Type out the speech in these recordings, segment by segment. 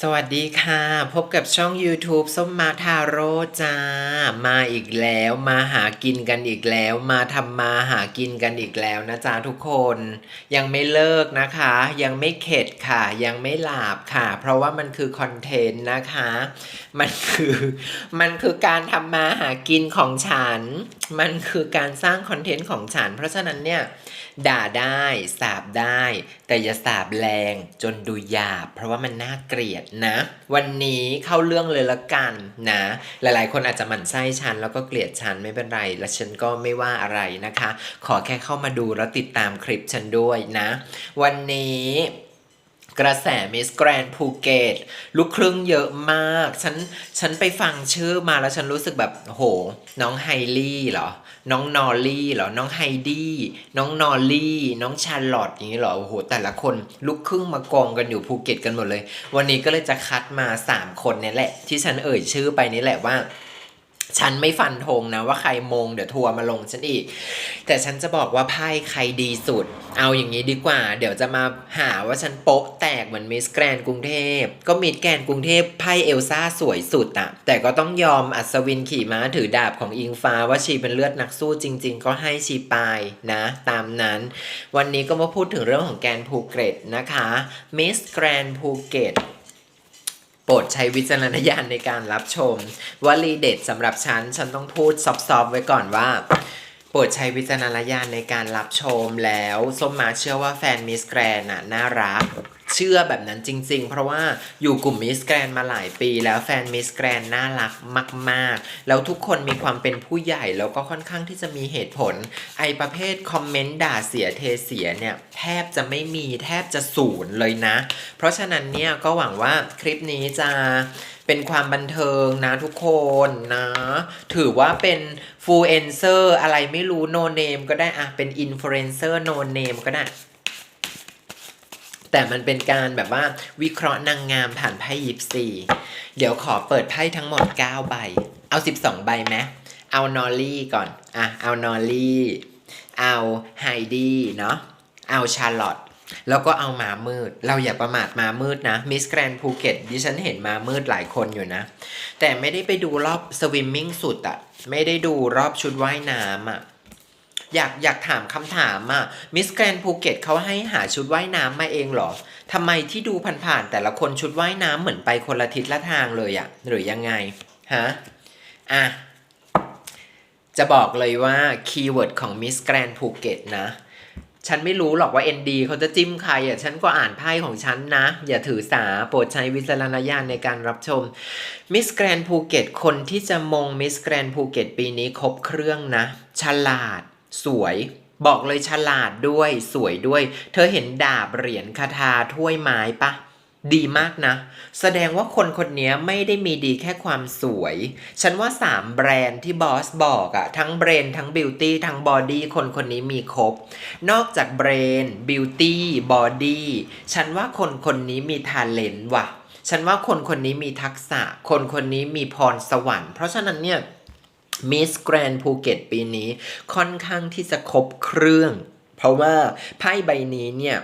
สวัสดีค่ะ พบกับช่อง YouTube ส้มมาทาโร่จ้า มาอีกแล้วมาหากินกันอีกแล้ว มาทำมาหากินกันอีกแล้วนะจ๊ะทุกคน ยังไม่เลิกนะคะ ยังไม่เข็ดค่ะ ยังไม่หลาบค่ะ เพราะว่ามันคือคอนเทนต์นะคะ มันคือ มันคือการทำมาหากินของฉันมันคือการสร้างคอนเทนต์ของฉัน เพราะฉะนั้นเนี่ย ด่าได้สาบได้ แต่อย่าสาบแรงจนดูหยาบ เพราะว่ามันน่าเกลียดนะ วันนี้เข้าเรื่องเลยละกันนะ หลายๆ คนอาจจะหมั่นไส้ฉันแล้วก็เกลียดฉันไม่เป็นไร และฉันก็ไม่ว่าอะไรนะคะ ขอแค่เข้ามาดูแล้วติดตามคลิปฉันด้วยนะ วันนี้ กระแสมิสแกรนภูเก็ตลูกครึ่งเยอะมาก ฉันฉันไปฟังชื่อมาแล้วฉันรู้สึกแบบโห น้องไฮลี่เหรอ น้องนอลลี่เหรอ น้องไฮดี้ น้องนอลลี่ น้องชาร์ลอตอย่างนี้เหรอโอ้โห แต่ละคนลูกครึ่งมากองกันอยู่ภูเก็ตกันหมดเลย วันนี้ก็เลยจะคัดมา 3 คนนี่แหละ ที่ฉันเอ่ยชื่อไปนี่แหละว่า ฉันไม่ฟันธงนะว่าใครมงเดี๋ยวทัวร์มาลงฉันอีก แต่ฉันจะบอกว่าไพ่ใครดีสุด เอาอย่างนี้ดีกว่า เดี๋ยวจะมาหาว่าฉันโป๊ะแตกเหมือนมิสแกรนกรุงเทพ ก็มิสแกรนกรุงเทพไพ่เอลซ่าสวยสุดอะแต่ก็ต้องยอมอัศวินขี่ม้าถือดาบของอิงฟ้าว่าชีเป็นเลือดนักสู้จริง ๆ ก็ให้ชีไปนะ ตามนั้น วันนี้ก็มาพูดถึงเรื่องของแกรนภูเก็ตนะคะมิสแกรนภูเก็ต โปรดใช้วิจารณญาณในการรับชมวลีเด็ดสำหรับฉัน ฉันต้องพูดซอฟๆไว้ก่อนว่า โปรดใช้วิจารณญาณในการรับชมแล้ว ส้มมาเชื่อว่าแฟนมิสแกรนน่ะน่ารัก เชื่อแบบนั้นจริง ๆ เพราะว่าอยู่กลุ่มมิสแกรนมาหลายปี แล้วแฟนมิสแกรนน่ารักมาก ๆ แล้วทุกคนมีความเป็นผู้ใหญ่แล้วก็ค่อนข้างที่จะมีเหตุผล ไอประเภทคอมเมนต์ด่าเสียเทเสียเนี่ยแทบจะไม่มีแทบจะศูนย์เลยนะ เพราะฉะนั้นเนี่ยก็หวังว่าคลิปนี้จะเป็นความบันเทิงนะทุกคนนะ ถือว่าเป็นฟูเอนเซอร์อะไรไม่รู้โนเนมก็ได้อะเป็นอินฟลูเอนเซอร์โนเนมก็ได้ แต่มันเป็นการแบบว่าวิเคราะห์นางงามผ่านไพ่ยิปซีเดี๋ยวขอเปิดไพ่ทั้งหมด 9 ใบ เอา 12 ใบไหมเอานอลลี่ก่อน อะ เอานอลลี่ เอาไฮดี้เนาะ เอาชาร์ลอตแล้วก็เอาหมามืด เราอย่าประมาทหมามืดนะ มิสแกรนภูเก็ตดิฉันเห็นหมามืดหลายคนอยู่นะ แต่ไม่ได้ไปดูรอบสวิมมิ่งสุดอะไม่ได้ดูรอบชุดว่ายน้ำอะ อยากอยากถามคำถามอะมิสแกรนภูเก็ตเขาให้หาชุดว่ายน้ำมาเองเหรอทำไมที่ดูผ่านๆแต่ละคนชุดว่ายน้ำเหมือนไปคนละทิศละทางเลยอะหรือยังไงฮะอะจะบอกเลยว่าคีย์เวิร์ดของมิสแกรนภูเก็ตนะฉันไม่รู้หรอกว่า ND เขาจะจิ้มใครอะ ฉันก็อ่านไพ่ของฉันนะ อย่าถือสา โปรดใช้วิจารณญาณในการรับชม มิสแกรนภูเก็ตคนที่จะมงมิสแกรนภูเก็ตปีนี้ครบเครื่องนะ ฉลาด สวยบอกเลยฉลาดด้วยสวยด้วย เธอเห็นดาบเหรียญคาถาถ้วยไม้ปะ ดีมากนะ แสดงว่าคนคนนี้ไม่ได้มีดีแค่ความสวย ฉันว่า 3 แบรนด์ที่บอสบอกอะทั้งเบรนด์ทั้งบิวตี้ทั้งบอดี้คนคนนี้มีครบ นอกจากเบรนด์บิวตี้บอดี้ฉันว่าคนคนนี้มีทาเลนต์ว่ะ ฉันว่าคนคนนี้มีทักษะ คนคนนี้มีพรสวรรค์ เพราะฉะนั้นเนี่ย มิสแกรนภูเก็ตปีนี้ค่อนข้างที่จะครบเครื่อง เพราะว่าไพ่ใบนี้เนี่ย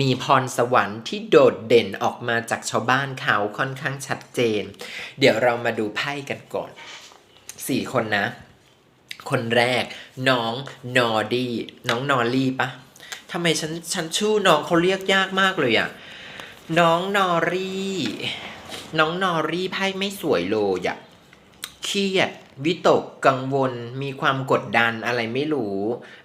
มีพรสวรรค์ที่โดดเด่นออกมาจากชาวบ้านเขาค่อนข้างชัดเจน เดี๋ยวเรามาดูไพ่กันก่อนสี่คนนะ คนแรก น้องนอร์ดี้น้องนอร์ลี่ปะทำไมฉันฉันชื่อน้องเขาเรียกยากมากเลยอะน้องนอรี่ น้องนอรี่ไพ่ไม่สวยเลยอะ เครียด วิตกกังวล มีความกดดันอะไรไม่รู้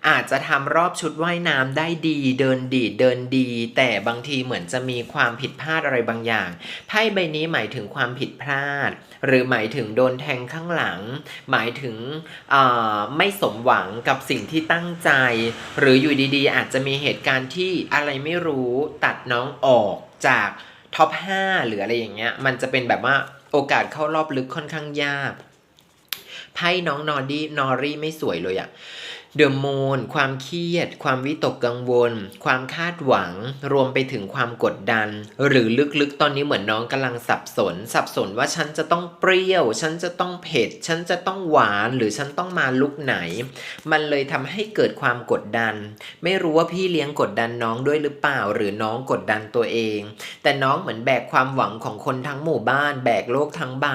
อาจจะทำรอบชุดว่ายน้ำได้ดี เดินดีเดินดี แต่บางทีเหมือนจะมีความผิดพลาดอะไรบางอย่างไพ่ใบนี้หมายถึงความผิดพลาด หรือหมายถึงโดนแทงข้างหลัง หมายถึงไม่สมหวังกับสิ่งที่ตั้งใจ หรืออยู่ดีๆ อาจจะมีเหตุการณ์ที่อะไรไม่รู้ตัดน้องออกจากท็อป5หรืออะไรอย่างเงี้ยมันจะเป็นแบบว่าโอกาสเข้ารอบลึกค่อนข้างยาก ไพ่น้องนอร์ดี้นอรี่ไม่สวยเลยอะ เดอะมูนความเครียด ความวิตกกังวล ความคาดหวัง รวมไปถึงความกดดัน หรือลึกๆ ตอนนี้เหมือนน้องกำลังสับสน สับสนว่าฉันจะต้องเปรี้ยว ฉันจะต้องเผ็ด ฉันจะต้องหวาน หรือฉันต้องมาลุกไหน มันเลยทำให้เกิดความกดดัน ไม่รู้ว่าพี่เลี้ยงกดดันน้องด้วยหรือเปล่า หรือน้องกดดันตัวเอง แต่น้องเหมือนแบกความหวังของคนทั้งหมู่บ้าน แบกโลกทั้งใบ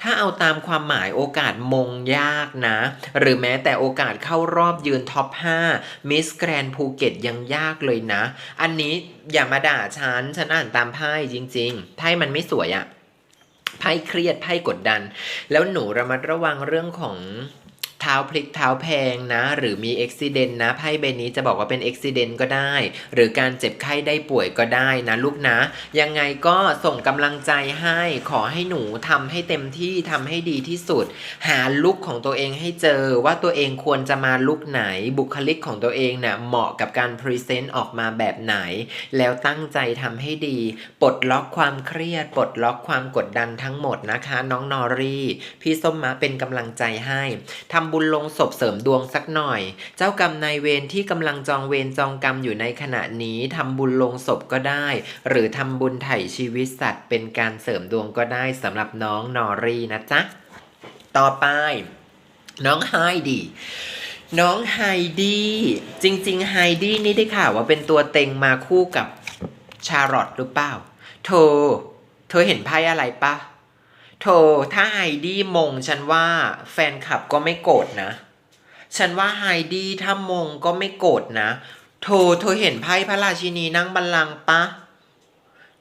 ถ้าเอาตามความหมายโอกาสมงยากนะ หรือแม้แต่โอกาสเข้ารอบยืนท็อป 5 มิสแกรนภูเก็ตยังยากเลยนะ อันนี้อย่ามาด่าฉัน ฉันอ่านตามไพ่จริง ๆ ไพ่มันไม่สวยอะไพ่เครียดไพ่กดดัน แล้วหนูระมัดระวังเรื่องของ เท้าพลิกเท้าแพงนะ หรือมีอุบิเหตุนะไพ่ใบนี้จะบอกว่าเป็นอุบิเหตุก็ได้ หรือการเจ็บไข้ได้ป่วยก็ได้นะลูกนะ ยังไงก็ส่งกำลังใจให้ขอให้หนูทำให้เต็มที่ทำให้ดีที่สุด หาลุคของตัวเองให้เจอว่าตัวเองควรจะมาลุคไหนบุคลิกของตัวเองเนี่ยเหมาะกับการพรีเซนต์ออกมาแบบไหน แล้วตั้งใจทำให้ดี ปลดล็อกความเครียด ปลดล็อกความกดดันทั้งหมดนะคะ น้องนอรี่ พี่ส้มมะเป็นกำลังใจให้ทำบุญลงศพเสริมดวงสักหน่อย เจ้ากรรมนายเวรที่กำลังจองเวรจองกรรมอยู่ในขณะนี้ทำบุญลงศพก็ได้ หรือทำบุญไถ่ชีวิตสัตว์ เป็นการเสริมดวงก็ได้สำหรับน้องนอรี่นะจ๊ะ ต่อไป น้องไฮดีน้องไฮดีจริง ๆ ไฮดีนี่ได้ข่าวว่าเป็นตัวเต็งมาคู่กับชาร์ลอตหรือเปล่าเธอเธอเห็นไพ่อะไรปะ เธอถ้าไฮดี้มง ฉันว่าแฟนคลับก็ไม่โกรธนะ ฉันว่าไฮดี้ถ้ามงก็ไม่โกรธนะ เธอเธอเห็นไพ่พระราชินีนั่งบัลลังก์ปะ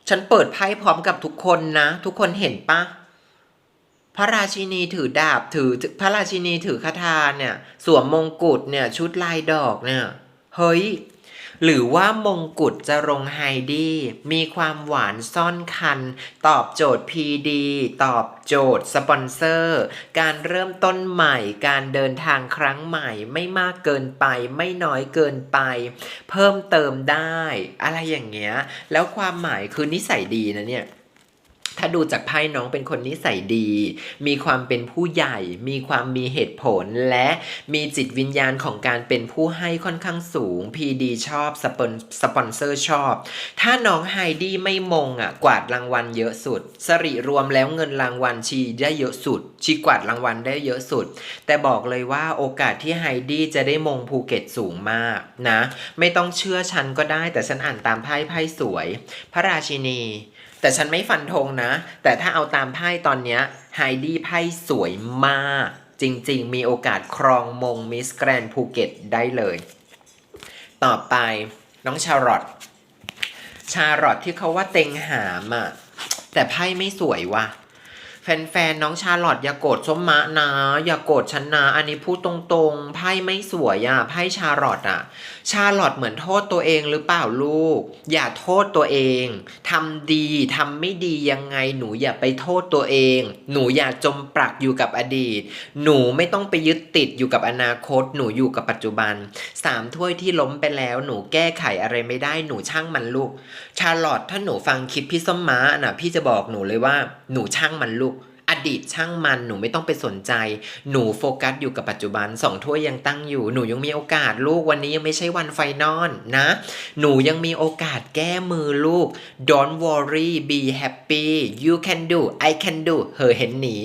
ฉันเปิดไพ่พร้อมกับทุกคนนะ ทุกคนเห็นปะพระราชินีถือดาบถือพระราชินีถือคาถาเนี่ย สวมมงกุฎเนี่ย ชุดลายดอกเนี่ย เฮ้ย หรือว่ามงกุฎจะรงไฮดี้มีความหวานซ่อนคัน ตอบโจทย์ PD ตอบโจทย์สปอนเซอร์ การเริ่มต้นใหม่ การเดินทางครั้งใหม่ ไม่มากเกินไป ไม่น้อยเกินไป เพิ่มเติมได้ อะไรอย่างเงี้ย แล้วความหมายคือนิสัยดีนะเนี่ย ถ้าดูจากไพ่น้องเป็นคนนิสัยดี มีความเป็นผู้ใหญ่ มีความมีเหตุผล และมีจิตวิญญาณของการเป็นผู้ให้ค่อนข้างสูง PD ชอบสปอนสปอนเซอร์ชอบ ถ้าน้องไฮดี้ไม่มงอะกวาดรางวัลเยอะสุด สริรวมแล้วเงินรางวัลชีได้เยอะสุด ชีกวาดรางวัลได้เยอะสุด แต่บอกเลยว่าโอกาสที่ไฮดี้จะได้มงภูเก็ตสูงมากนะ ไม่ต้องเชื่อฉันก็ได้แต่ฉันอ่านตามไพ่ไพ่สวย พระราชินี แต่ฉันไม่ฟันธงนะ แต่ถ้าเอาตามไพ่ตอนเนี้ยไฮดี้ไพ่สวยมาก จริงๆ มีโอกาสครองมงมิสแกรนด์ภูเก็ตได้เลย ต่อไปน้องชาร์ลอตชาร์ลอตที่เขาว่าเต็งหามอะ่ะแต่ไพ่ไม่สวยว่ะ แฟนๆน้องชาลอตอย่าโกรธส้มมะนะ อย่าโกรธฉันนะอันนี้พูดตรงๆ ไพ่ไม่สวยอะ่ะไพ่ชาลอตอะ ชาลอตเหมือนโทษตัวเองหรือเปล่าลูก อย่าโทษตัวเองทำดีทำไม่ดียังไงหนูอย่าไปโทษตัวเอง หนูอย่าจมปลักอยู่กับอดีต หนูไม่ต้องไปยึดติดอยู่กับอนาคต หนูอยู่กับปัจจุบันสามถ้วยที่ล้มไปแล้ว หนูแก้ไขอะไรไม่ได้หนูช่างมันลูก ชาลอตถ้าหนูฟังคลิปพี่ส้มม้าน่ะพี่จะบอกหนูเลยว่าหนูช่างมันลูก อดีตช่างมันหนูไม่ต้องไปสนใจ หนูโฟกัสอยู่กับปัจจุบันสองถ้วยยังตั้งอยู่ หนูยังมีโอกาสลูกวันนี้ยังไม่ใช่วันไฟนอลนะ หนูยังมีโอกาสแก้มือลูก don't worry be happy you can do I can do เฮอเห็นหนี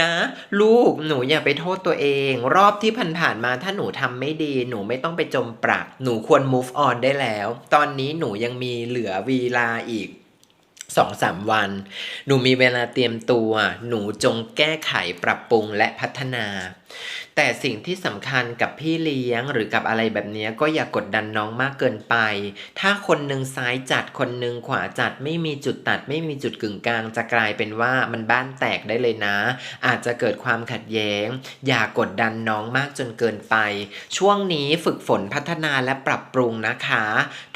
นะ ลูกหนูอย่าไปโทษตัวเอง รอบที่ผ่านๆมาถ้าหนูทำไม่ดี หนูไม่ต้องไปจมปลัก หนูควร move on ได้แล้ว ตอนนี้หนูยังมีเหลือเวลาอีก สองสามวัน หนูมีเวลาเตรียมตัว หนูจงแก้ไขปรับปรุงและพัฒนา แต่สิ่งที่สำคัญกับพี่เลี้ยงหรือกับอะไรแบบนี้ก็อย่ากกดดันน้องมากเกินไป ถ้าคนหนึ่งซ้ายจัดคนหนึ่งขวาจัดไม่มีจุดตัด ไม่มีจุดกึ่งกลางจะกลายเป็นว่ามันบ้านแตกได้เลยนะ อาจจะเกิดความขัดแย้ง อย่ากกดดันน้องมากจนเกินไป ช่วงนี้ฝึกฝนพัฒนาและปรับปรุงนะคะ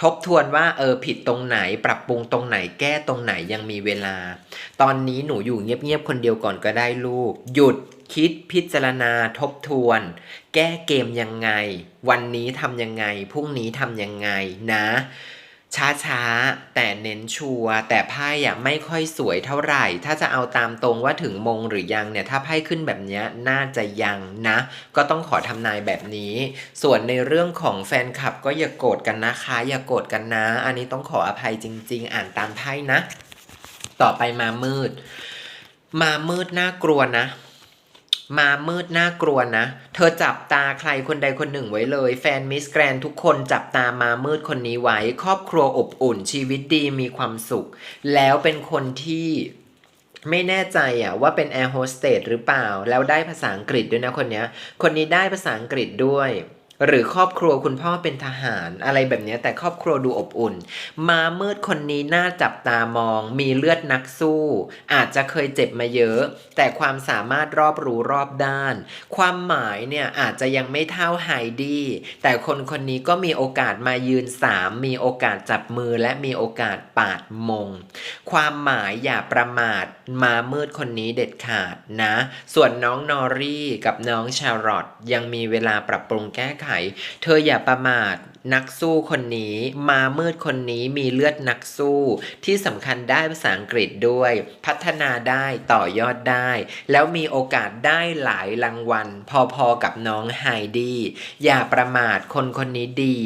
ทบทวนว่าเออผิดตรงไหน ปรับปรุงตรงไหนแก้ตรงไหนยังมีเวลา ตอนนี้หนูอยู่เงียบๆคนเดียวก่อนก็ได้ลูก หยุด คิดพิจารณาทบทวน แก้เกมยังไง วันนี้ทำยังไง พรุ่งนี้ทำยังไงนะ ช้าๆ แต่เน้นชัวแต่ไพ่อะไม่ค่อยสวยเท่าไหร่ ถ้าจะเอาตามตรงว่าถึงมงหรือยังเนี่ย ถ้าไพ่ขึ้นแบบนี้น่าจะยังนะ ก็ต้องขอทำนายแบบนี้ ส่วนในเรื่องของแฟนคลับก็อย่าโกรธกันนะคะ อย่าโกรธกันนะ อันนี้ต้องขออภัยจริง ๆ อ่านตามไพ่นะ ต่อไปมามืด มามืดน่ากลัวนะ มามืดน่ากลัวนะ เธอจับตาใครคนใดคนหนึ่งไว้เลย แฟนมิสแกรนทุกคนจับตามามืดคนนี้ไว้ ครอบครัวอบอุ่นชีวิตดีมีความสุข แล้วเป็นคนที่ไม่แน่ใจอะว่าเป็นแอร์โฮสเตสหรือเปล่า แล้วได้ภาษาอังกฤษด้วยนะคนเนี้ยคนนี้ได้ภาษาอังกฤษด้วย หรือครอบครัวคุณพ่อเป็นทหารอะไรแบบนี้แต่ครอบครัวดูอบอุ่น มามืดคนนี้น่าจับตามอง มีเลือดนักสู้ อาจจะเคยเจ็บมาเยอะ แต่ความสามารถรอบรู้รอบด้าน ความหมายเนี่ยอาจจะยังไม่เท่าไฮดี้แต่คนคนนี้ก็มีโอกาสมายืนสามมีโอกาสจับมือและมีโอกาสปาดมง ความหมายอย่าประมาทมามืดคนนี้เด็ดขาดนะ ส่วนน้องนอรี่กับน้องชาร์ลอตยังมีเวลาปรับปรุงแก้ไข เธออย่าประมาทนักสู้คนนี้มามืดคนนี้มีเลือดนักสู้ ที่สำคัญได้ภาษาอังกฤษด้วย พัฒนาได้ต่อยอดได้ แล้วมีโอกาสได้หลายรางวัล พอๆกับน้องไฮดี้อย่าประมาทคนคนนี้ดี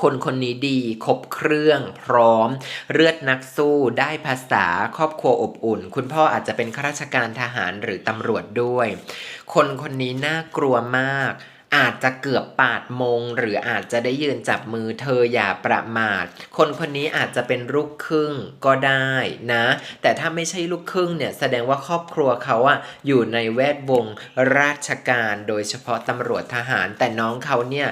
คนคนนี้ดีครบเครื่องพร้อม เลือดนักสู้ได้ภาษาครอบครัวอบอุ่น คุณพ่ออาจจะเป็นข้าราชการทหารหรือตำรวจด้วย คนคนนี้น่ากลัวมาก อาจจะเกือบปาดมง หรืออาจจะได้ยืนจับมือเธออย่าประมาท คนคนนี้อาจจะเป็นลูกครึ่งก็ได้นะ แต่ถ้าไม่ใช่ลูกครึ่งเนี่ยแสดงว่าครอบครัวเขาอะอยู่ในแวดวงราชการ โดยเฉพาะตำรวจทหารแต่น้องเขาเนี่ย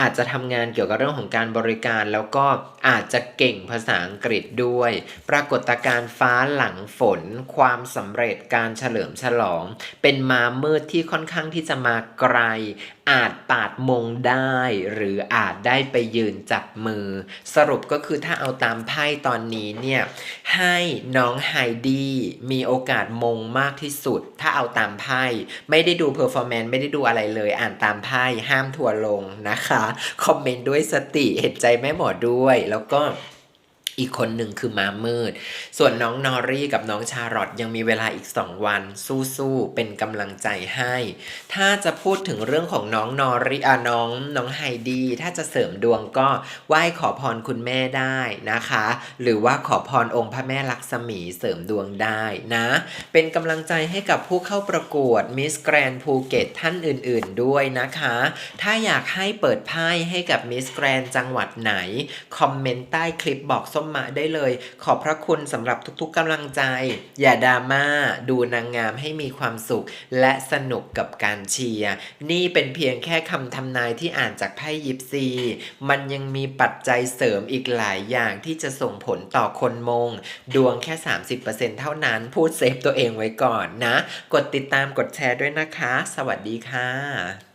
อาจจะทำงานเกี่ยวกับเรื่องของการบริการ แล้วก็อาจจะเก่งภาษาอังกฤษด้วย ปรากฏการณ์ฟ้าหลังฝน ความสำเร็จการเฉลิมฉลอง เป็นมามืดที่ค่อนข้างที่จะมาไกล อาจปาดมงได้ หรืออาจได้ไปยืนจับมือ สรุปก็คือถ้าเอาตามไพ่ตอนนี้เนี่ยให้น้องไฮดี้มีโอกาสมงมากที่สุด ถ้าเอาตามไพ่ไม่ได้ดูเพอร์ฟอร์แมนซ์ไม่ได้ดูอะไรเลย อ่านตามไพ่ห้ามทัวร์ลงนะคะ คอมเมนต์ด้วยสติเห็นใจแม่หมอด้วยแล้วก็ อีกคนหนึ่งคือมามืด ส่วนน้องนอรี่กับน้องชาร์ลอตยังมีเวลาอีก 2 วัน สู้ๆ เป็นกำลังใจให้ ถ้าจะพูดถึงเรื่องของน้องนอรี่อะน้องน้องไฮดี ถ้าจะเสริมดวงก็ไหว้ขอพรคุณแม่ได้นะคะ หรือว่าขอพรองค์พระแม่ลักษมีเสริมดวงได้นะ เป็นกำลังใจให้กับผู้เข้าประกวดมิสแกรนภูเก็ตท่านอื่นๆ ด้วยนะคะ ถ้าอยากให้เปิดไพ่ให้กับมิสแกรนจังหวัดไหน คอมเมนต์ใต้คลิปบอกส้มมาได้เลย ขอบพระคุณสำหรับทุกๆกำลังใจ อย่าดราม่าดูนางงามให้มีความสุข และสนุกกับการเชียร์นี่เป็นเพียงแค่คำทำนายที่อ่านจากไพ่ยิปซี มันยังมีปัจจัยเสริมอีกหลายอย่างที่จะส่งผลต่อคนมง ดวงแค่ 30%เท่านั้นพูดเซฟตัวเองไว้ก่อนนะ กดติดตามกดแชร์ด้วยนะคะ สวัสดีค่ะ